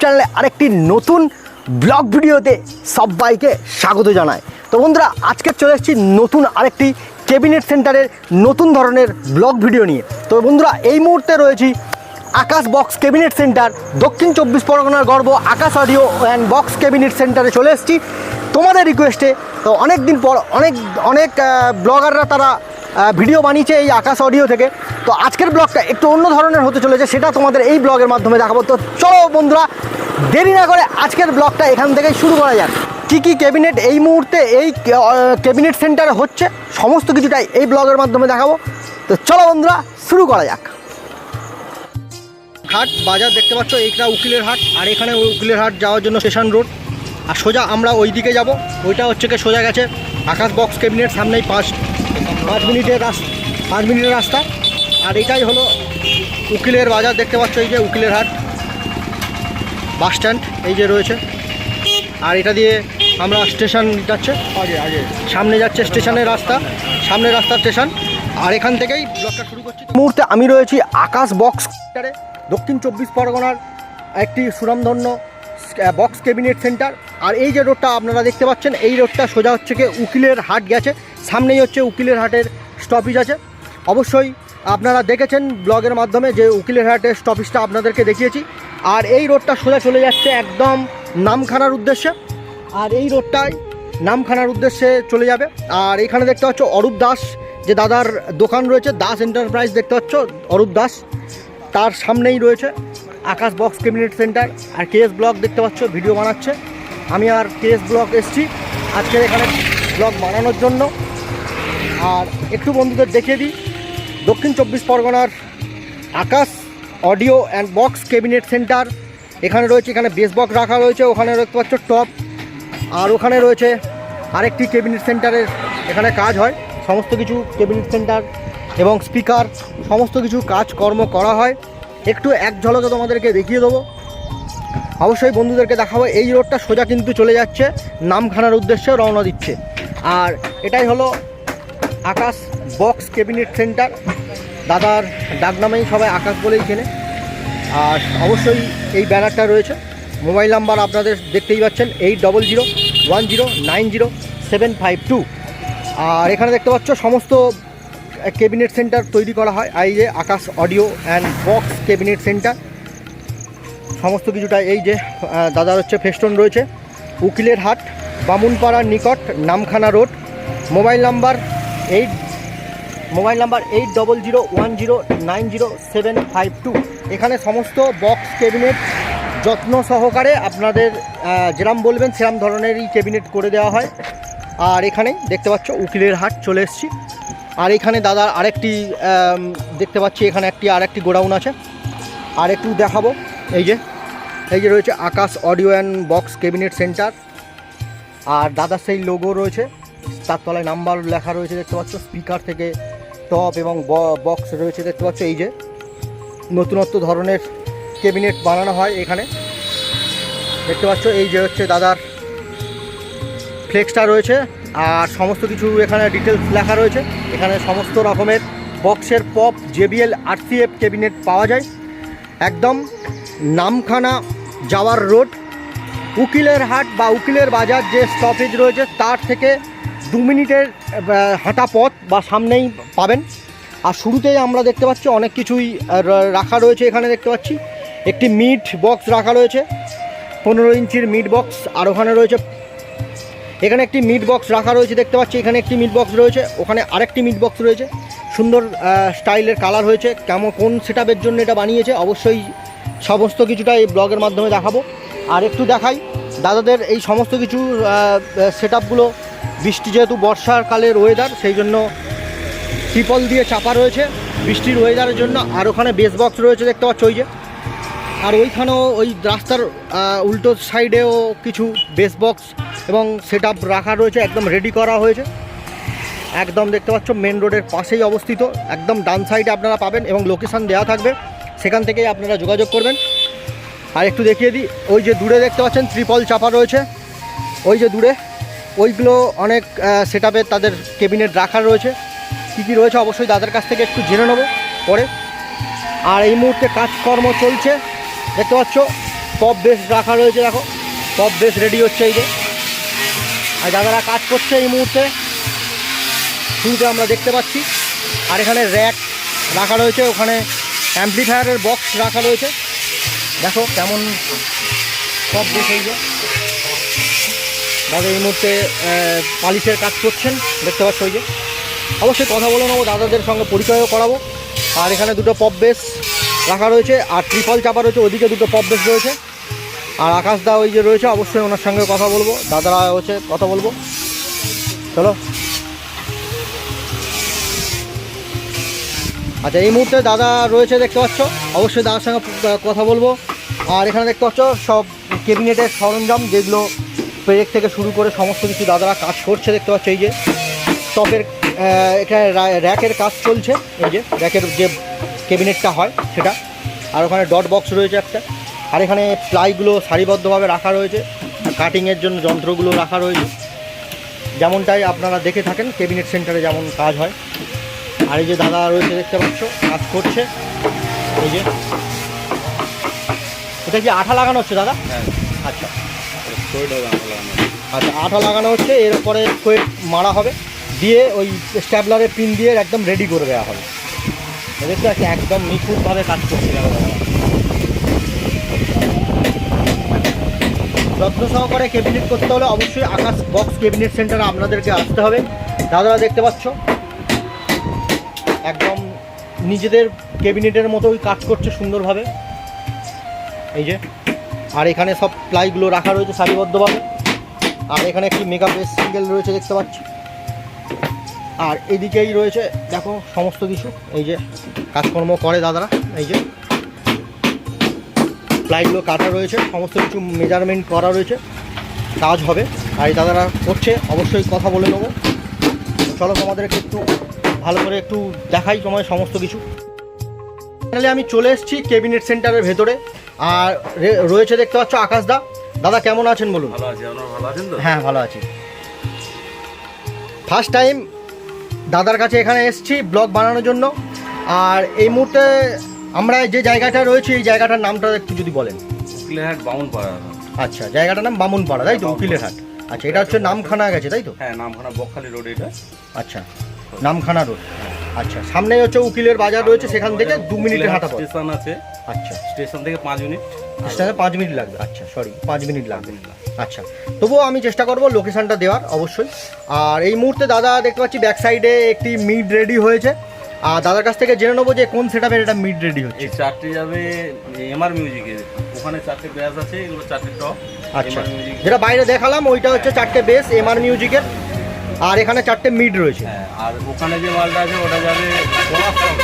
চ্যানেলে আরেকটি নতুন ব্লগ ভিডিওতে সবাইকে স্বাগত জানায় তো বন্ধুরা, আজকে চলে এসেছি নতুন আরেকটি ক্যাবিনেট সেন্টারের নতুন ধরনের ব্লগ ভিডিও নিয়ে। তো বন্ধুরা, এই মুহূর্তে রয়েছি আকাশ বক্স ক্যাবিনেট সেন্টার দক্ষিণ চব্বিশ পরগনার গর্ব Akash audio and box cabinet সেন্টারে চলে এসেছি। তোমাদের রিকোয়েস্টে তো অনেক দিন পর অনেক অনেক ব্লগাররা তারা ভিডিও বানিয়েছে এই আকাশ অডিও থেকে। তো আজকের ব্লগটা একটু অন্য ধরনের হতে চলেছে, সেটা তোমাদের এই ব্লগের মাধ্যমে দেখাবো। তো চলো বন্ধুরা, দেরি না করে আজকের ব্লগটা এখান থেকেই শুরু করা যাক। কী কী ক্যাবিনেট এই মুহূর্তে এই ক্যাবিনেট সেন্টারে হচ্ছে, সমস্ত কিছুটাই এই ব্লগের মাধ্যমে দেখাবো। তো চলো বন্ধুরা, শুরু করা যাক। হাট বাজার দেখতে পাচ্ছ, এইটা উকিলের হাট, আর এখানে উকিলের হাট যাওয়ার জন্য স্টেশন রোড। আর সোজা আমরা ওই দিকে যাব, ওইটা হচ্ছে কি সোজা গেছে আকাশ বক্স ক্যাবিনেট, সামনেই পাঁচ পাঁচ মিনিটের রাস্তা পাঁচ মিনিটের রাস্তা। আর এটাই হলো উকিলের বাজার দেখতে পাচ্ছ এই যে উকিলের হাট বাস স্ট্যান্ড এই যে রয়েছে। আর এটা দিয়ে আমরা স্টেশন যাচ্ছে আগে আগে। সামনে যাচ্ছে স্টেশনের রাস্তা সামনে রাস্তা স্টেশন। আর এখান থেকেই ব্লগটা শুরু করছি। মুহূর্তে আমি রয়েছি আকাশ বক্স দক্ষিণ চব্বিশ পরগনার একটি সুনামধন্য বক্স ক্যাবিনেট সেন্টার আর এই যে রোডটা আপনারা দেখতে পাচ্ছেন, এই রোডটা সোজা হচ্ছে কি উকিলের হাট গেছে। সামনেই হচ্ছে উকিলের হাটের স্টপেজ আছে। অবশ্যই আপনারা দেখেছেন ব্লগের মাধ্যমে যে উকিলের হাটের স্টপেজটা আপনাদেরকে দেখিয়েছি। আর এই রোডটা সোজা চলে যাচ্ছে একদম নামখানার উদ্দেশ্যে। আর এই রোডটায় নামখানার উদ্দেশ্যে চলে যাবে। আর এখানে দেখতে পাচ্ছ অরূপ দাস, যে দাদার দোকান রয়েছে, দাস এন্টারপ্রাইজ দেখতে পাচ্ছ, অরূপ দাস। তার সামনেই রয়েছে। আকাশ বক্স ক্যাবিনেট সেন্টার আর কেএস ব্লগ দেখতে পাচ্ছ ভিডিও বানাচ্ছে। আমি আর কেএস ব্লগ এসছি। আজকে এখানে ব্লগ বানানোর জন্য। আর একটু বন্ধুদের দেখিয়ে দিই। দক্ষিণ চব্বিশ পরগনার Akash audio and box cabinet centre এখানে রয়েছে, এখানে বেস বক্স রাখা রয়েছে। ওখানে দেখতে পাচ্ছ টপ আর ওখানে রয়েছে আরেকটি ক্যাবিনেট সেন্টারের এখানে কাজ হয়। সমস্ত কিছু ক্যাবিনেট সেন্টার এবং স্পিকার সমস্ত কিছু কাজকর্ম করা হয়। একটু এক ঝলকে তোমাদেরকে দেখিয়ে দেবো। অবশ্যই বন্ধুদেরকে দেখাবো, এই রোডটা সোজা কিন্তু চলে যাচ্ছে, নামখানার উদ্দেশ্যে রওনা দিচ্ছে। আর এটাই হলো আকাশ বক্স ক্যাবিনেট সেন্টার। দাদার ডাকনামেই সবাই আকাশ বলেই চেনে। আর অবশ্যই এই ব্যানারটা রয়েছে। মোবাইল নাম্বার আপনাদের দেখতেই পাচ্ছেন, eight double zero one zero nine zero seven five two. আর এখানে দেখতে পাচ্ছ, সমস্ত ক্যাবিনেট সেন্টার তৈরি করা হয়। এই যে Akash audio and box cabinet centre সমস্ত কিছুটা এই যে দাদার হচ্ছে ফেস্টন রয়েছে। উকিলের হাট, বামুনপাড়ার নিকট, Namkhana road. Mobile number eight mobile number eight double zero one zero nine zero seven five two এখানে সমস্ত বক্স ক্যাবিনেট যত্ন সহকারে আপনাদের যেরম বলবেন সেরম ধরনেরই ক্যাবিনেট করে দেওয়া হয়। আর এখানে দেখতে পাচ্ছ উকিলের হাট, চলে এসেছি। আর এখানে দাদার আরেকটি দেখতে পাচ্ছি, এখানে একটি, আরেকটি গোডাউন আছে। আর একটু দেখাবো, এই যে এই যে রয়েছে Akash audio and box cabinet centre. আর দাদার সেই লোগো রয়েছে, তার তলায় নাম্বার লেখা রয়েছে, দেখতে পাচ্ছ, স্পিকার থেকে টপ এবং বক্স রয়েছে, দেখতে পাচ্ছ, এই যে, নতুনত্ব ধরনের ক্যাবিনেট বানানো হয় এখানে। দেখতে পাচ্ছ, এই যে হচ্ছে দাদার ফ্লেক্সটা রয়েছে আর সমস্ত কিছু এখানে ডিটেলস লেখা রয়েছে। এখানে সমস্ত রকমের বক্সের পপ জেবিএল আরসিএফ ক্যাবিনেট পাওয়া যায়। একদম নামখানা যাওয়ার রোড উকিলের হাট বা উকিলের বাজার যে স্টপেজ রয়েছে, তার থেকে দু মিনিটের হাঁটা পথ বা সামনেই পাবেন। আর শুরুতেই আমরা দেখতে পাচ্ছি অনেক কিছুই রাখা রয়েছে এখানে দেখতে পাচ্ছি। একটি মিট বক্স রাখা রয়েছে। পনেরো ইঞ্চির মিট বক্স আর ওখানে রয়েছে এখানে একটি মিট বক্স রাখা রয়েছে, দেখতে পাচ্ছি। এখানে একটি মিট বক্স রয়েছে, ওখানে আরেকটি মিট বক্স রয়েছে। সুন্দর স্টাইলের কালার হয়েছে। কেমন, কোন সেটআপের জন্য এটা বানিয়েছে, অবশ্যই সমস্ত কিছুটা এই ব্লগের মাধ্যমে দেখাবো। আর একটু দেখাই, দাদাদের এই সমস্ত কিছু সেটআপগুলো বৃষ্টি যেহেতু বর্ষার কালের ওয়েদার সেই জন্য ত্রিপল দিয়ে চাপা রয়েছে বৃষ্টির ওয়েদারের জন্য। আর ওখানে বেস বক্স রয়েছে, দেখতে পাচ্ছ ওই যে। আর ওইখানেও ওই রাস্তার উল্টো সাইডেও কিছু বেস বক্স এবং সেট রাখা রয়েছে, একদম রেডি করা হয়েছে। একদম দেখতে পাচ্ছ মেন রোডের পাশেই অবস্থিত। একদম ডান সাইডে আপনারা পাবেন এবং লোকেশান দেওয়া থাকবে। সেখান থেকেই আপনারা যোগাযোগ করবেন। আর একটু দেখিয়ে দিই, ওই যে দূরে দেখতে পাচ্ছেন, ত্রিপল চাপা রয়েছে। ওই যে দূরে, ওইগুলো অনেক সেট তাদের কেবিনেট রাখা রয়েছে। কী কী রয়েছে অবশ্যই দাদার কাছ থেকে একটু জেনে নেব পরে। আর এই মুহূর্তে কাজকর্ম চলছে। দেখতে পাচ্ছ? পপ বেস রাখা রয়েছে, দেখো। পপ বেস রেডি হচ্ছে এই যে। আর দাদারা কাজ করছে এই মুহূর্তে। শুরুতে আমরা দেখতে পাচ্ছি। আর এখানে র্যাক রাখা রয়েছে, ওখানে অ্যাম্পলিফায়ারের বক্স রাখা রয়েছে। দেখো কেমন সব বেশ এই যে। দাদা এই মুহূর্তে পালিশের কাজ করছেন, দেখতে পাচ্ছ ওই যে। অবশ্যই কথা বলে নেব, দাদাদের সঙ্গে পরিচয়ও করাবো। আর এখানে দুটো পপ বেস রাখা রয়েছে, আর ট্রিপল চাপা রয়েছে, ওদিকে দুটো বেস রয়েছে। আর আকাশ দা ওই যে রয়েছে, অবশ্যই ওনার সঙ্গে কথা বলব, দাদারা হচ্ছে কথা বলব। চলো। আচ্ছা এই মুহূর্তে দাদা রয়েছে দেখতে পাচ্ছ, অবশ্যই দাদার সঙ্গে কথা বলব। আর এখানে দেখতে পাচ্ছ, সব ক্যাবিনেটের সরঞ্জাম যেগুলো পেরেক থেকে শুরু করে সমস্ত কিছু দাদারা কাজ করছে, দেখতে পাচ্ছ, এই যে টপের এখানে র্যাকের কাজ চলছে, এই যে র্যাকের যে ক্যাবিনেটটা হয় সেটা। আর ওখানে ডট বক্স রয়েছে একটা। আর এখানে প্লাইগুলো সারিবদ্ধভাবে রাখা রয়েছে। কাটিংয়ের জন্য যন্ত্রগুলো রাখা রয়েছে। যেমনটাই আপনারা দেখে থাকেন ক্যাবিনেট সেন্টারে যেমন কাজ হয়। আর এই যে দাদা রয়েছে দেখতে পাচ্ছ কাজ করছে। এই যে। এটা কি আঠা লাগানো হচ্ছে দাদা? হ্যাঁ। আচ্ছা। আচ্ছা আঠা লাগানো হচ্ছে এরপরে কোয়েট মারা হবে। দিয়ে ওই স্ট্যাবলারের পিন দিয়ে একদম রেডি করে দেওয়া হবে। তো দেখতে পাচ্ছি একদম নিখুঁতভাবে কাজ করছে যত্ন সহকারে ক্যাবিনেট করতে হলে অবশ্যই আকাশ বক্স ক্যাবিনেট সেন্টারে আপনাদেরকে আসতে হবে। দাদারা দেখতে পাচ্ছ? একদম নিজেদের ক্যাবিনেটের মতোই কাজ করছে সুন্দরভাবে। এই যে, আর এখানে সব প্লাইগুলো রাখা রয়েছে সারিবদ্ধভাবে। আর এখানে একটি মেগা বেস সিঙ্গেল রয়েছে, দেখতে পাচ্ছি? আর এদিকেই রয়েছে দেখো সমস্ত কিছু। এই যে কাজকর্ম করে দাদারা এই যে প্লাইগুলো কাটা রয়েছে সমস্ত কিছু মেজারমেন্ট করা রয়েছে কাজ হবে। আর এই দাদারা করছে অবশ্যই কথা বলে নেব। চলো তোমাদেরকে একটু ভালো করে একটু দেখাই তোমায় সমস্ত কিছু। ফাইনালি আমি চলে এসেছি ক্যাবিনেট সেন্টারের ভেতরে। আর রয়েছে দেখতে পাচ্ছ আকাশ দা। দাদা কেমন আছেন বলুন? ভালো আছে আপনারা ভালো আছেন তো? হ্যাঁ ভালো আছি। ফার্স্ট টাইম দাদার কাছে এখানে এসেছি ব্লগ বানানোর জন্য। আর এই মুহূর্তে আমরা যে জায়গাটা রয়েছে এই জায়গাটার নামটা একটু যদি বলেন। উকিলের হাট বামুন পাড়া আচ্ছা জায়গাটার নাম বামুনপাড়া তাই তো? উকিলের হাট আচ্ছা এটা হচ্ছে নামখানা গেছে তাই তো? হ্যাঁ নামখানা বকখালি রোড এটা। আচ্ছা নামখানা রোড। আচ্ছা সামনেই হচ্ছে উকিলের বাজার রয়েছে সেখান থেকে দু মিনিটের হাঁটা স্টেশন আছে। আচ্ছা। স্টেশন থেকে পাঁচ মিনিট। স্টেশনে পাঁচ মিনিট লাগবে। আচ্ছা। সরি পাঁচ মিনিট লাগবে। আচ্ছা তবুও আমি চেষ্টা করব লোকেশনটা দেওয়ার অবশ্যই। আর এই মুহূর্তে দাদা দেখতে পাচ্ছি ব্যাক সাইডে একটি মিড রেডি হয়েছে। আর দাদার কাছ থেকে জেনে নেব যে কোন সেটআপের এটা মিড রেডি হচ্ছে। এই চারটে যাবে এমআর মিউজিকের ওখানে চারটে ব্যাস আছে এগুলো চারটে টপ আচ্ছা। যেটা বাইরে দেখালাম ওইটা হচ্ছে চারটে বেস এমআর মিউজিকের আর এখানে চারটে মিড রয়েছে। হ্যাঁ আর ওখানে যে মালটা আছে ওটা যাবে সাউন্ড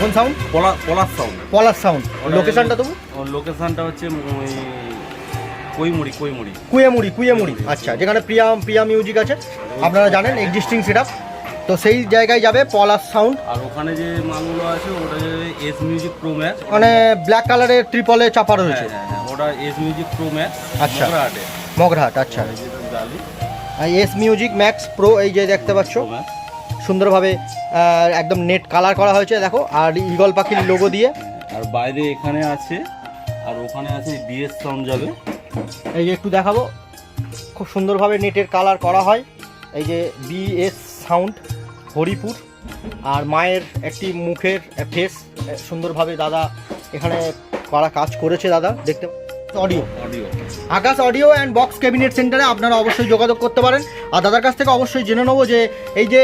কোন সাউন্ড পলা পলাশ সাউন্ড পলাশ সাউন্ড লোকেশনটা তবু লোকেশনটা হচ্ছে ওই কৈমুড়ি কৈমুড়ি। কুয়েমুড়ি কুয়েমুড়ি। আচ্ছা যেখানে প্রিয়া প্রিয়া মিউজিক আছে। আপনারা জানেন এক্সিস্টিং সেটআপ তো সেই জায়গায় যাবে পলাশ সাউন্ড আর ওখানে যে মালগুলো আছে ওটা এস মিউজিক প্রো ম্যাক্স মানে ব্ল্যাক কালারের ট্রিপলে চাপা রয়েছে। হ্যাঁ হ্যাঁ ওটা এস মিউজিক প্রো ম্যাক্স আচ্ছা। মগরাহাট। আচ্ছা। এস মিউজিক ম্যাক্স প্রো এই যে দেখতে পাচ্ছ। সুন্দরভাবে একদম নেট কালার করা হয়েছে দেখো। আর ইগল পাখির লোগো দিয়ে। বাইরে এখানে আছে, আর ওখানে আছে বিএস সাউন্ড যাবে এই যে একটু দেখাবো, খুব সুন্দরভাবে নেটের কালার করা হয়। এই যে বিএস সাউন্ড হরিপুর, আর মায়ের একটি মুখের ফেস সুন্দরভাবে দাদা এখানে করা কাজ করেছে দাদা, দেখতে audio audio Akash audio and box cabinet সেন্টারে আপনারা অবশ্যই যোগাযোগ করতে পারেন। আর দাদার কাছ থেকে অবশ্যই জেনে নেব যে এই যে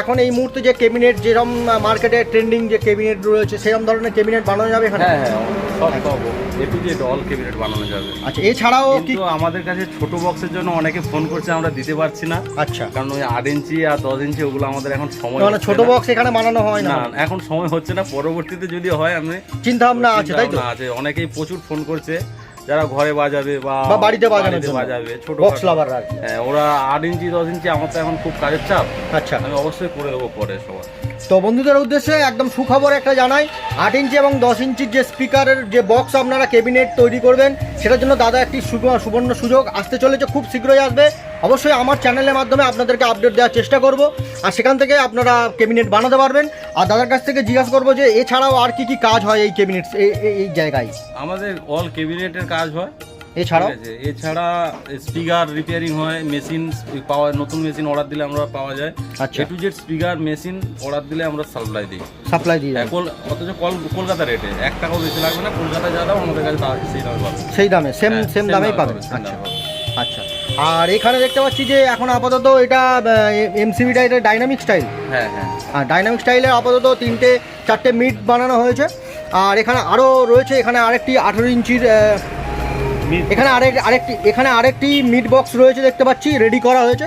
এখন এই মুহূর্তে যে ক্যাবিনেট যেরকম মার্কেটে ট্রেন্ডিং যে ক্যাবিনেট রয়েছে সেরকম ধরনের ক্যাবিনেট বানানো যাবে এখানে? হ্যাঁ হ্যাঁ সব সব। এ অল ক্যাবিনেট বানানো যাবে। আচ্ছা এছাড়াও কিন্তু আমাদের কাছে ছোট বক্সের জন্য অনেকে ফোন করছে আমরা দিতে পারছি না। আচ্ছা। কারণ ওই আট ইঞ্চি আর দশ ইঞ্চি ওগুলো আমাদের এখন সময় মানে ছোট বক্স এখানে বানানো হয় না। না এখন সময় হচ্ছে না পরবর্তীতে যদি হয় আমি চিন্তা ভাবনা আছে তাই তো? আছে। অনেকেই প্রচুর ফোন করছে। যারা ঘরে বাজাবে বা বাড়িতে বাজাবে ছোট বক্স লাভার হ্যাঁ ওরা আট ইঞ্চি দশ ইঞ্চি আমার তো এখন খুব কাজের চাপ। আচ্ছা। আমি অবশ্যই করে দেবো পরে সবার। তো বন্ধুদের উদ্দেশ্যে একদম সুখবর একটা জানাই আট ইঞ্চি এবং দশ ইঞ্চির যে স্পিকারের যে বক্স আপনারা ক্যাবিনেট তৈরি করবেন সেটার জন্য দাদা একটি সুবর্ণ সুযোগ। আসতে চলেছে খুব শীঘ্রই আসবে। অবশ্যই আমার চ্যানেলের মাধ্যমে আপনাদেরকে আপডেট দেওয়ার চেষ্টা করব। আর সেখান থেকে আপনারা ক্যাবিনেট বানাতে পারবেন। আর দাদার কাছ থেকে জিজ্ঞাসা করব যে এছাড়াও আর কি কি কাজ হয় এই ক্যাবিনেট এই জায়গায়? আমাদের অল ক্যাবিনেটের কাজ হয়। এছাড়াও? এছাড়া স্পিকার রিপেয়ারিং হয় মেশিন পাওয়া নতুন মেশিন অর্ডার দিলে আমরা পাওয়া যায়। আচ্ছা। To Z speaker machine order দিলে আমরা সাপ্লাই দিই। সাপ্লাই হ্যাঁ, কল- অথচ কল কলকাতা রেটে এক টাকাও বেশি লাগবে না কলকাতায় যা দাও আমাদের কাছে সেই দামে পাবে। সেই দামে সেম হ্যাঁ, সেম দামেই পাবেন পাবে, আচ্ছা। আচ্ছা। আর এখানে দেখতে পাচ্ছি যে এখন আপাতত এটা এমসিবিটা এটা ডাইনামিক স্টাইল হ্যাঁ হ্যাঁ। আর ডাইনামিক স্টাইলে আপাতত তিনটে চারটে মিট বানানো হয়েছে। আর এখানে আরও রয়েছে এখানে আরেকটি আঠেরো ইঞ্চির এখানে আরেক আরেকটি এখানে আরেকটি মিট বক্স রয়েছে দেখতে পাচ্ছি রেডি করা হয়েছে।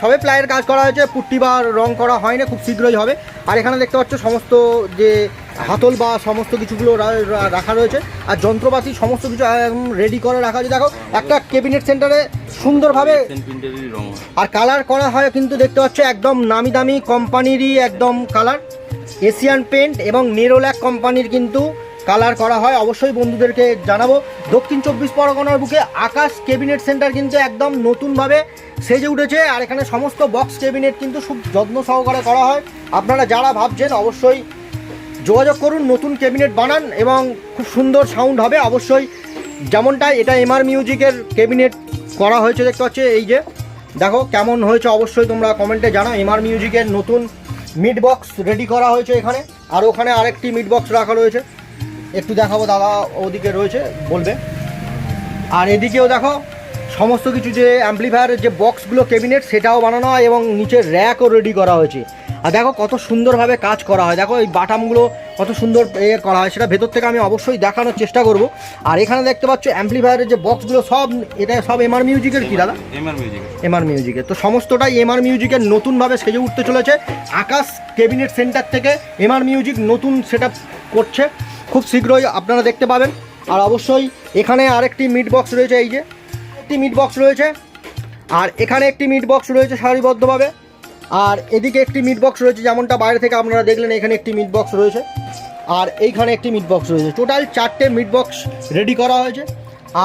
সবে প্লাইয়ের কাজ করা হয়েছে পুট্টি বা রং করা হয়নি খুব শীঘ্রই হবে। আর এখানে দেখতে পাচ্ছ সমস্ত যে হাতল বা সমস্ত কিছুগুলো রাখা রয়েছে। আর যন্ত্রপাতি সমস্ত কিছু রেডি করে রাখা আছে। দেখো একটা ক্যাবিনেট সেন্টারে সুন্দরভাবে হয় আর কালার করা হয় কিন্তু দেখতে পাচ্ছ একদম নামি দামি কোম্পানিরই একদম কালার এশিয়ান পেন্ট এবং নেরোল্যাক কোম্পানির কিন্তু কালার করা হয়। অবশ্যই বন্ধুদেরকে জানাব। দক্ষিণ চব্বিশ পরগনার বুকে আকাশ ক্যাবিনেট সেন্টার কিন্তু একদম নতুনভাবে সেজে উঠেছে। আর এখানে সমস্ত বক্স ক্যাবিনেট কিন্তু খুব যত্ন সহকারে করা হয়। আপনারা যারা ভাবছেন অবশ্যই যোগাযোগ করুন, নতুন ক্যাবিনেট বানান এবং খুব সুন্দর সাউন্ড হবে অবশ্যই। যেমনটা এটা এমআর মিউজিকের ক্যাবিনেট করা হয়েছে দেখতে পাচ্ছি, এই যে। দেখো কেমন হয়েছে অবশ্যই তোমরা কমেন্টে জানাও। এমআর মিউজিকের নতুন মিড বক্স রেডি করা হয়েছে এখানে। আর ওখানে আরেকটি মিড বক্স রাখা রয়েছে। একটু দেখাবো, দাদা ওদিকে রয়েছে, বলবে। আর এদিকেও দেখো, সমস্ত কিছু যে অ্যাম্পলিফায়ারের যে বক্সগুলো ক্যাবিনেট সেটাও বানানো হয় এবং নিচে র্যাকও রেডি করা হয়েছে। আর দেখো কত সুন্দরভাবে কাজ করা হয়। দেখো এই বাটামগুলো কত সুন্দর এ করা হয় সেটা ভেতর থেকে আমি অবশ্যই দেখানোর চেষ্টা করব। আর এখানে দেখতে পাচ্ছ অ্যাম্পলিফায়ারের যে বক্সগুলো সব এটা সব এমআর মিউজিকের কি দাদা? এমআর মিউজিক এমআর মিউজিকের তো সমস্তটাই এমআর মিউজিকের নতুনভাবে সেজে উঠতে চলেছে। আকাশ ক্যাবিনেট সেন্টার থেকে এমআর মিউজিক নতুন সেট করছে। খুব শীঘ্রই আপনারা দেখতে পাবেন। আর অবশ্যই এখানে আরেকটি মিট বক্স রয়েছে এই যে। একটি মিট বক্স রয়েছে। আর এখানে একটি মিট বক্স রয়েছে সারিবদ্ধভাবে। আর এদিকে একটি মিট বক্স রয়েছে, যেমনটা বাইরে থেকে আপনারা দেখলেন, এখানে একটি মিট বক্স রয়েছে। আর এইখানে একটি মিট বক্স রয়েছে। টোটাল চারটে মিট বক্স রেডি করা হয়েছে।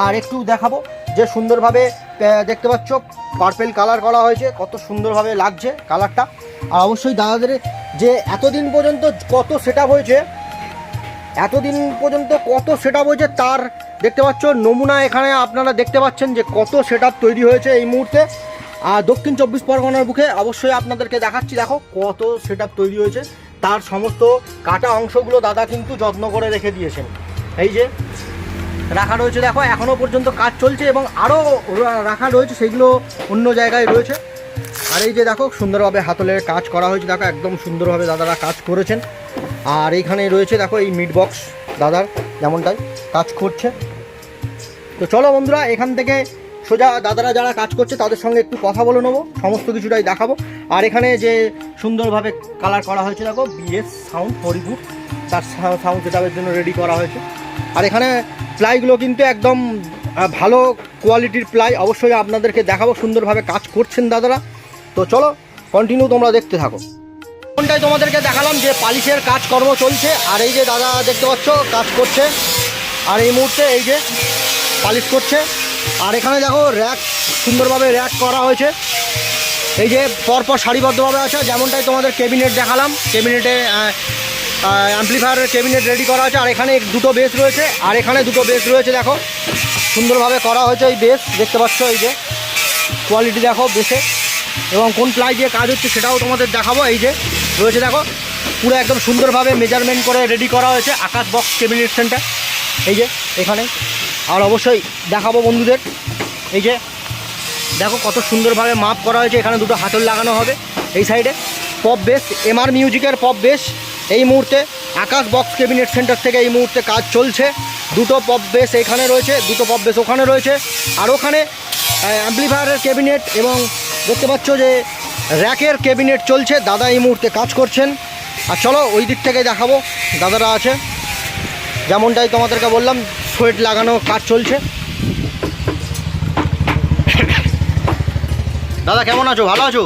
আর একটু দেখাবো যে সুন্দরভাবে দেখতে পাচ্ছ পার্পেল কালার করা হয়েছে। কত সুন্দরভাবে লাগছে কালারটা আর অবশ্যই দাদাদের যে এতদিন পর্যন্ত কত সেট হয়েছে, এতদিন পর্যন্ত কত সেট হয়েছে, তার দেখতে পাচ্ছ, নমুনা এখানে আপনারা দেখতে পাচ্ছেন যে কত সেট তৈরি হয়েছে এই মুহূর্তে। আর দক্ষিণ চব্বিশ পরগনার বুকে অবশ্যই আপনাদেরকে দেখাচ্ছি, দেখো কত সেট তৈরি হয়েছে। তার সমস্ত কাটা অংশগুলো দাদা কিন্তু যত্ন করে রেখে দিয়েছেন। এই যে, রাখা রয়েছে, দেখো এখনও পর্যন্ত কাজ চলছে এবং আরও রাখা রয়েছে, সেগুলো অন্য জায়গায় রয়েছে। আর এই যে, দেখো, সুন্দরভাবে হাতলের কাজ করা হয়েছে, দেখো, একদম সুন্দরভাবে দাদারা কাজ করেছেন। আর এইখানে রয়েছে, দেখো, এই মিট বক্স দাদার, যেমনটাই কাজ করছে। তো চলো বন্ধুরা, এখান থেকে সোজা দাদারা যারা কাজ করছে তাদের সঙ্গে একটু কথা বলে নেব, সমস্ত কিছুটাই দেখাবো। আর এখানে যে সুন্দরভাবে কালার করা হয়েছে, দেখো বিএস সাউন্ড হরিপুর তার সাউন্ড সেটাপের জন্য রেডি করা হয়েছে। আর এখানে প্লাইগুলো কিন্তু একদম ভালো কোয়ালিটির প্লাই অবশ্যই আপনাদেরকে দেখাবো সুন্দরভাবে কাজ করছেন দাদারা। তো চলো কন্টিনিউ তোমরা দেখতে থাকো। কোনটাই তোমাদেরকে দেখালাম যে পালিশের কাজকর্ম চলছে, আর এই যে দাদা দেখতে পাচ্ছ, কাজ করছে। আর এই মুহূর্তে এই যে পালিশ করছে। আর এখানে দেখো র্যাক সুন্দরভাবে র্যাক করা হয়েছে। এই যে পরপর সারিবদ্ধভাবে আছে, যেমনটাই তোমাদের ক্যাবিনেট দেখালাম। ক্যাবিনেটে অ্যাম্পলিফায়ারের ক্যাবিনেট রেডি করা আছে, আর এখানে দুটো বেস রয়েছে। আর এখানে দুটো বেস রয়েছে, দেখো। সুন্দরভাবে করা হয়েছে এই বেস দেখতে পাচ্ছ এই যে। কোয়ালিটি দেখো বেসে এবং কোন প্লাই দিয়ে কাজ হচ্ছে সেটাও তোমাদের দেখাবো, এই যে। রয়েছে, দেখো। পুরো একদম সুন্দরভাবে মেজারমেন্ট করে রেডি করা হয়েছে, আকাশ বক্স ক্যাবিনেট সেন্টার এই যে, এখানে। আর অবশ্যই দেখাবো বন্ধুদের। এই যে, দেখো কত সুন্দরভাবে মাপ করা হয়েছে, এখানে দুটো হাতল লাগানো হবে এই সাইডে। পপ বেস, এমআর মিউজিকের পপ বেস, এই মুহূর্তে আকাশ বক্স ক্যাবিনেট সেন্টার থেকে এই মুহূর্তে কাজ চলছে। দুটো পপ বেস এখানে রয়েছে, দুটো পপ বেস ওখানে রয়েছে। আর ওখানে অ্যাম্পলিফায়ারের ক্যাবিনেট এবং দেখতে পাচ্ছ যে র্যাকের ক্যাবিনেট চলছে। দাদা এই মুহূর্তে কাজ করছেন। আর চলো ওই দিক থেকে দেখাবো, দাদারা আছে। যেমনটাই তোমাদেরকে বললাম সোয়েট লাগানো কাজ চলছে। দাদা কেমন আছো? ভালো আছো?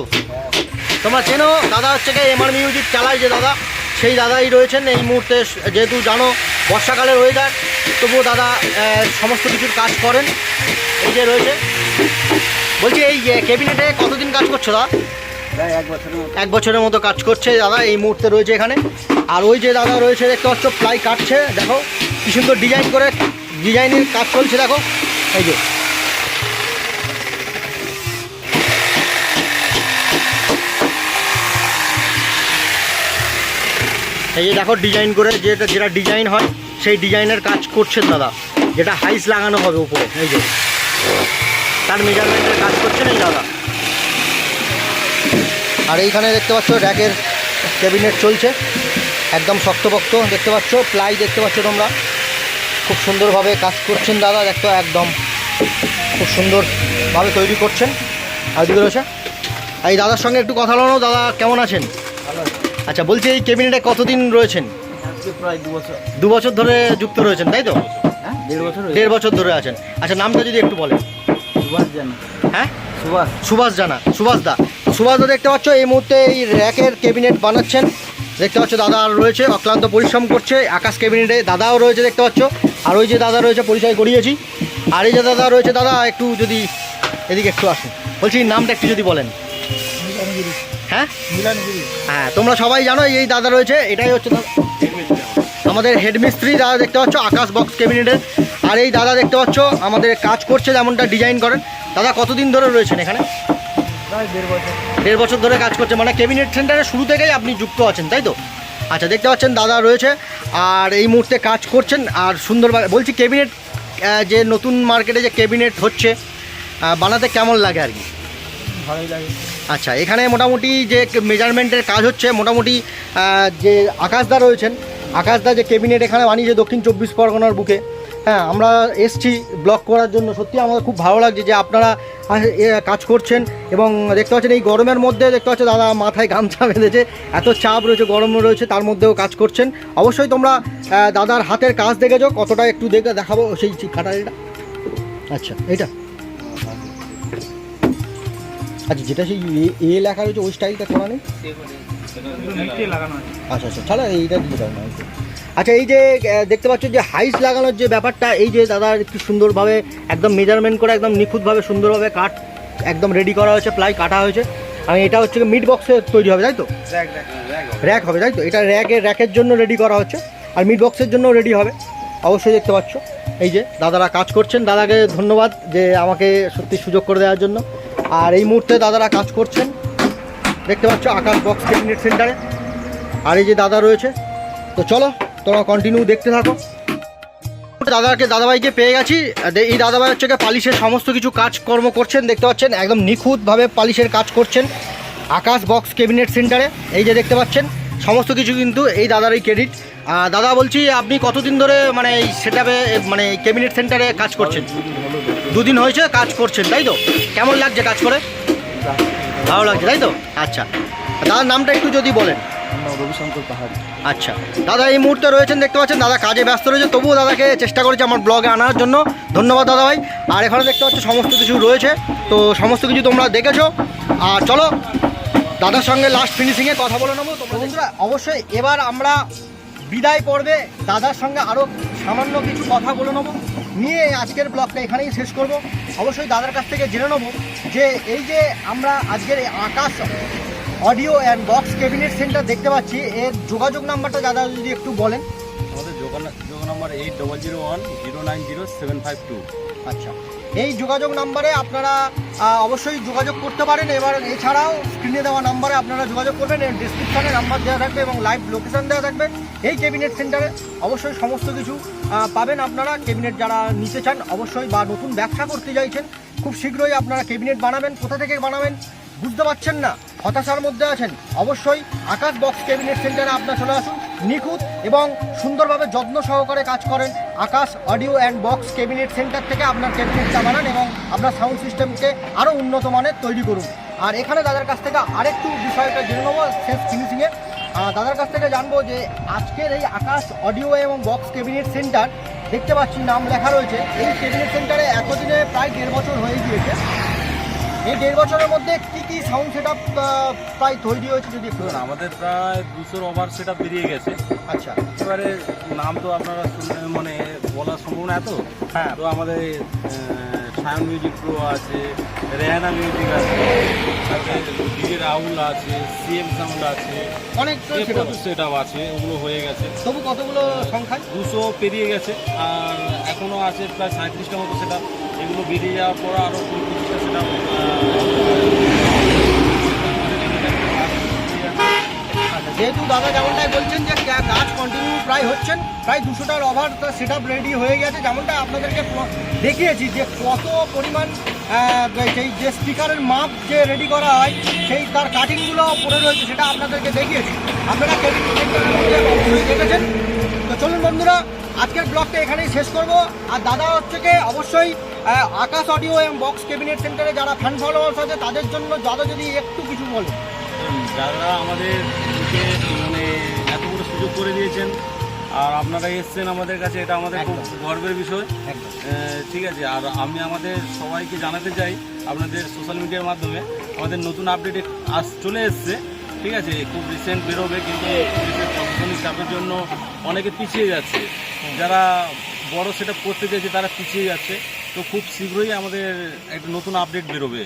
তোমরা চেনো দাদা হচ্ছে গিয়ে এমআর মিউজিক চালায় যে দাদা। সেই দাদাই রয়েছেন। এই মুহূর্তে যেহেতু জানো বর্ষাকালের ওয়েদার তবুও দাদা সমস্ত কিছুর কাজ করেন। এই যে রয়েছে। বলছি এই ক্যাবিনেটে কতদিন কাজ করছ দাদা? এক বছরের মতো। এক বছরের মতো কাজ করছে দাদা এই মুহূর্তে রয়েছে এখানে। আর ওই যে দাদা রয়েছে দেখতে পাচ্ছ প্লাই কাটছে। দেখো কি সুন্দর ডিজাইন করে ডিজাইনের কাজ চলছে, দেখো। এই যে। এই যে দেখো ডিজাইন করে যেটা যেটা ডিজাইন হয়, সেই ডিজাইনের কাজ করছেন দাদা। যেটা হাইস লাগানো হবে উপরে, এই যে। তার মেজারমেন্টের কাজ করছেন এই দাদা। আর এইখানে দেখতে পাচ্ছ, র্যাকের ক্যাবিনেট চলছে। একদম শক্তপোক্ত দেখতে পাচ্ছ, প্লাই দেখতে পাচ্ছ তোমরা। খুব সুন্দরভাবে কাজ করছেন দাদা দেখতো একদম খুব সুন্দরভাবে তৈরি করছেন। আর দিকে রয়েছে। এই দাদার সঙ্গে একটু কথা বলো দাদা কেমন আছেন? আচ্ছা বলছি এই কেবিনেটে কতদিন রয়েছেন? প্রায় দু বছর। দু বছর ধরে যুক্ত রয়েছেন তাই তো? হ্যাঁ দেড় বছর হয়েছে। দেড় বছর ধরে আছেন। আচ্ছা নামটা যদি একটু বলেন। সুভাষ জানা। হ্যাঁ? সুভাষ। সুভাষ জানা সুভাষ দা। সুভাষ দা দেখতে পাচ্ছ এই মুহূর্তে এই র্যাকের কেবিনেট বানাচ্ছেন। দেখতে পাচ্ছ দাদা আর রয়েছে অক্লান্ত পরিশ্রম করছে আকাশ ক্যাবিনেটে দাদাও রয়েছে দেখতে পাচ্ছ। আর ওই যে দাদা রয়েছে পরিচয় করিয়েছি। আর এই যে দাদা রয়েছে দাদা একটু যদি এদিকে একটু আসুন। বলছি নামটা একটু যদি বলেন। হ্যাঁ? হ্যাঁ তোমরা সবাই জানো এই দাদা রয়েছে এটাই হচ্ছে দাদা। আমাদের হেডমিস্ত্রি দাদা দেখতে পাচ্ছ আকাশ বক্স ক্যাবিনেটের আর এই দাদা দেখতে পাচ্ছ আমাদের কাজ করছে যেমনটা ডিজাইন করেন। দাদা কতদিন ধরে রয়েছেন এখানে? দেড় বছর। ধরে কাজ করছে। মানে ক্যাবিনেট সেন্টারে শুরু থেকেই আপনি যুক্ত আছেন তাই তো? আচ্ছা দেখতে পাচ্ছেন দাদা রয়েছে আর এই মুহূর্তে কাজ করছেন আর সুন্দরভাবে বলছি ক্যাবিনেট যে নতুন মার্কেটে যে ক্যাবিনেট হচ্ছে বানাতে কেমন লাগে আর কি? ভালোই লাগে। আচ্ছা এখানে মোটামুটি যে মেজারমেন্টের কাজ হচ্ছে মোটামুটি যে আকাশদা রয়েছেন আকাশদা যে ক্যাবিনেট এখানে বানিয়েছে দক্ষিণ চব্বিশ পরগনার বুকে হ্যাঁ আমরা এসছি ব্লক করার জন্য। সত্যি আমাদের খুব ভালো লাগছে যে আপনারা কাজ করছেন এবং দেখতে পাচ্ছেন এই গরমের মধ্যে দেখতে পাচ্ছ দাদা মাথায় গামছা বেঁধেছে। এত চাপ রয়েছে গরম রয়েছে তার মধ্যেও কাজ করছেন। অবশ্যই তোমরা দাদার হাতের কাজ দেখেছ। কতটা একটু দেখে দেখাবো সেই কাটারিটা আচ্ছা এইটা। আচ্ছা যেটা সেই এ- লেখা রয়েছে ওই স্টাইলটা করা নেই? আচ্ছা আচ্ছা তাহলে এইটা দিয়ে দাও না। আচ্ছা এই যে দেখতে পাচ্ছ যে হাইস লাগানোর যে ব্যাপারটা এই যে দাদা একটু সুন্দরভাবে একদম মেজারমেন্ট করে একদম নিখুঁতভাবে সুন্দরভাবে কাট একদম রেডি করা হয়েছে প্লাই কাটা হয়েছে। আমি এটা হচ্ছে মিড বক্সে তৈরি হবে তাই তো? র্যাক হবে। তাই তো? এটা র্যাকের র্যাকের জন্য রেডি করা হচ্ছে আর মিড বক্সের জন্য রেডি হবে। অবশ্যই দেখতে পাচ্ছ। এই যে দাদারা কাজ করছেন দাদাকে ধন্যবাদ যে আমাকে সত্যি সুযোগ করে দেওয়ার জন্য। আর এই মুহূর্তে দাদারা কাজ করছেন দেখতে পাচ্ছ আকাশ বক্স ক্যাবিনেট সেন্টারে আর এই যে দাদা রয়েছে তো চলো তোমরা কন্টিনিউ দেখতে থাকো। দাদাকে, দাদাভাইকে পেয়ে গেছি। এই দাদাভাই হচ্ছে পালিশের সমস্ত কিছু কাজকর্ম করছেন, দেখতে পাচ্ছেন, একদম নিখুঁতভাবে পালিশের কাজ করছেন আকাশ বক্স ক্যাবিনেট সেন্টারে এই যে দেখতে পাচ্ছেন, সমস্ত কিছু কিন্তু এই দাদারই ক্রেডিট দাদা বলছি, আপনি কতদিন ধরে মানে এই সেটাপে মানে ক্যাবিনেট সেন্টারে কাজ করছেন? দুদিন হয়েছে কাজ করছেন, তাই তো? কেমন লাগছে কাজ করে? ভালো লাগছে, তাই তো? আচ্ছা। দাদার নামটা একটু যদি বলেন। রবিশঙ্কর পাহাড়। আচ্ছা। দাদা এই মুহূর্তে রয়েছেন দেখতে পাচ্ছেন দাদা কাজে ব্যস্ত রয়েছে তবুও দাদাকে চেষ্টা করেছে আমার ব্লগে আনার জন্য। ধন্যবাদ দাদা ভাই। আর এখানে দেখতে পাচ্ছ সমস্ত কিছু রয়েছে। তো সমস্ত কিছু তোমরা দেখেছ। আর চলো দাদার সঙ্গে লাস্ট ফিনিশিংয়ে কথা বলে নেব। তোমরা বন্ধুরা অবশ্যই এবার আমরা বিদায় পর্বে দাদার সঙ্গে আরও সামান্য কিছু কথা বলে নেব। নিয়ে আজকের ব্লগটা এখানেই শেষ করব। অবশ্যই দাদার কাছ থেকে জেনে নেব যে এই যে আমরা আজকের এই Akash audio and box cabinet centre দেখতে পাচ্ছি। এর যোগাযোগ নাম্বারটা দাদা যদি একটু বলেন। আমাদের যোগান যোগ number eight double zero one zero nine zero seven five two আচ্ছা। এই যোগাযোগ নাম্বারে আপনারা অবশ্যই যোগাযোগ করতে পারেন। এবার এছাড়াও স্ক্রিনে দেওয়া নাম্বারে আপনারা যোগাযোগ করবেন। এর ডিসক্রিপশনে নাম্বার দেওয়া থাকবে এবং লাইভ লোকেশন দেওয়া থাকবে। এই ক্যাবিনেট সেন্টারে অবশ্যই সমস্ত কিছু পাবেন আপনারা। ক্যাবিনেট যারা নিতে চান অবশ্যই বা নতুন ব্যবসা করতে চাইছেন খুব শীঘ্রই আপনারা ক্যাবিনেট বানাবেন। কোথা থেকে বানাবেন? বুঝতে পারছেন না, হতাশার মধ্যে আছেন। অবশ্যই আকাশ বক্স ক্যাবিনেট সেন্টারে আপনার চলে আসুন, নিখুঁত এবং সুন্দরভাবে যত্ন সহকারে কাজ করেন Akash audio and box cabinet centre থেকে আপনার ক্যাবিনেটটা বানান এবং আপনার সাউন্ড সিস্টেমকে আরও উন্নত মানের তৈরি করুন। আর এখানে দাদার কাছ থেকে আরেকটু বিষয়টা জেনে নেব, শেষ ফিনিশিংয়ে দাদার কাছ থেকে জানব যে আজকের এই আকাশ অডিও এবং বক্স ক্যাবিনেট সেন্টার দেখতে পাচ্ছি নাম লেখা রয়েছে। এই ক্যাবিনেট সেন্টারে এতদিনে প্রায় দেড় বছর হয়ে গিয়েছে। এই দেড় বছরের মধ্যে কি কি সাউন্ড সেট আপ প্রায় তৈরি হয়েছে যদি একটু আমাদের প্রায় দুশোর ওভার সেটা বেরিয়ে গেছে। আচ্ছা। এবারে নাম তো আপনারা মানে বলা সম্ভব না এত। হ্যাঁ। তো আমাদের সায়ন মিউজিক প্রো আছে রেহানা মিউজিক আছে ডিজে রাহুল আছে সিএম সাউন্ড আছে অনেক সেটা আছে ওগুলো হয়ে গেছে। তবু কতগুলো সংখ্যায়? দুশো পেরিয়ে গেছে আর এখনও আছে প্রায় সাঁত্রিশটা মতো সেটা এগুলো বেরিয়ে যাওয়ার পর আরও কুড়ি যেহেতু দাদা যেমনটাই বলছেন যে কাজ কন্টিনিউ প্রায় হচ্ছেন, প্রায় দুশোটার ওভার সেট আপ রেডি হয়ে গেছে। যেমনটা আপনাদেরকে দেখিয়েছি যে কত পরিমাণ সেই যে স্পিকারের মাপ যে রেডি করা হয়, সেই তার কাটিংগুলো পড়ে রয়েছে সেটা আপনাদেরকে দেখিয়েছি। আপনারা দেখেছেন। চলুন বন্ধুরা আজকের ব্লগটা এখানেই শেষ করব। আর দাদা হচ্ছে কি? অবশ্যই আকাশ অডিও এবং বক্স ক্যাবিনেট সেন্টারে যারা ফ্যান ফলোয়ার্স আছে তাদের জন্য দাদা যদি একটু কিছু বলে। যারা আমাদের মানে এত বড় সুযোগ করে দিয়েছেন। আর আপনারা এসছেন আমাদের কাছে এটা আমাদের খুব গর্বের বিষয়। ঠিক আছে আর আমি আমাদের সবাইকে জানাতে চাই আপনাদের সোশ্যাল মিডিয়ার মাধ্যমে। আমাদের নতুন আপডেট আস চলে এসছে। ঠিক আছে খুব রিসেন্ট বেরোবে কিন্তু পুলিশের প্রশাসনিক চাপের জন্য অনেকে পিছিয়ে যাচ্ছে। যারা বড় সেটা করতে চাইছে তারা পিছিয়ে যাচ্ছে। তো খুব শীঘ্রই আমাদের একটা নতুন আপডেট বেরোবে।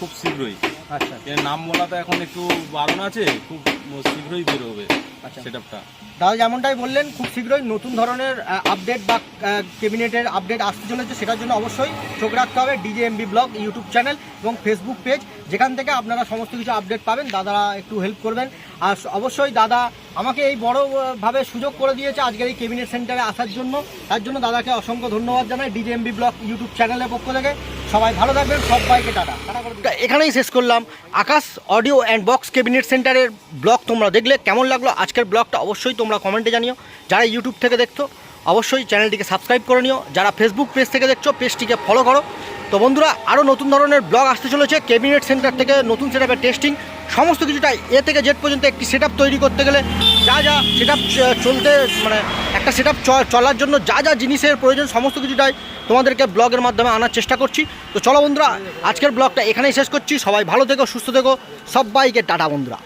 খুব শীঘ্রই। আচ্ছা। এর নাম বলা তো এখন একটু বারণ আছে খুব শীঘ্রই বেরোবে আচ্ছা। সেটআপটা দাদা যেমনটাই বললেন, খুব শীঘ্রই নতুন ধরনের আপডেট বা ক্যাবিনেটের আপডেট আসতে চলেছে, সেটার জন্য অবশ্যই চোখ রাখতে হবে DJ MB blog YouTube channel এবং ফেসবুক পেজ যেখান থেকে আপনারা সমস্ত কিছু আপডেট পাবেন। দাদা একটু হেল্প করবেন। আর অবশ্যই দাদা আমাকে এই বড়ভাবে সুযোগ করে দিয়েছে আজকের এই ক্যাবিনেট সেন্টারে আসার জন্য। তার জন্য দাদাকে অসংখ্য ধন্যবাদ জানাই ডিজে এমবি ব্লগ ইউটিউব চ্যানেলের পক্ষ থেকে। সবাই ভালো থাকবেন, সবাইকে টাটা। এখানেই শেষ করলাম। Akash audio and box cabinet সেন্টারের ব্লগ তোমরা দেখলে, কেমন লাগল? আজকের ব্লগটা অবশ্যই তোমরা কমেন্টে জানিও। যারা ইউটিউব থেকে দেখছ, অবশ্যই চ্যানেলটিকে সাবস্ক্রাইব করে নিও। যারা ফেসবুক পেজ থেকে দেখছ পেজটিকে ফলো করো। তো বন্ধুরা আরও নতুন ধরনের ব্লগ আসতে চলেছে ক্যাবিনেট সেন্টার থেকে, নতুন সেটআপের টেস্টিং সমস্ত কিছুটা এ থেকে জেড পর্যন্ত একটি সেটআপ তৈরি করতে গেলে যা যা সেটআপ চলতে মানে একটা সেটআপ চলার জন্য যা যা জিনিসের প্রয়োজন, সমস্ত কিছুটাই তোমাদেরকে ব্লগের মাধ্যমে আনার চেষ্টা করছি। তো চলো বন্ধুরা, আজকের ব্লগটা এখানেই শেষ করছি। সবাই ভালো থেকো, সুস্থ থেকো। সবাইকে টাটা বন্ধুরা।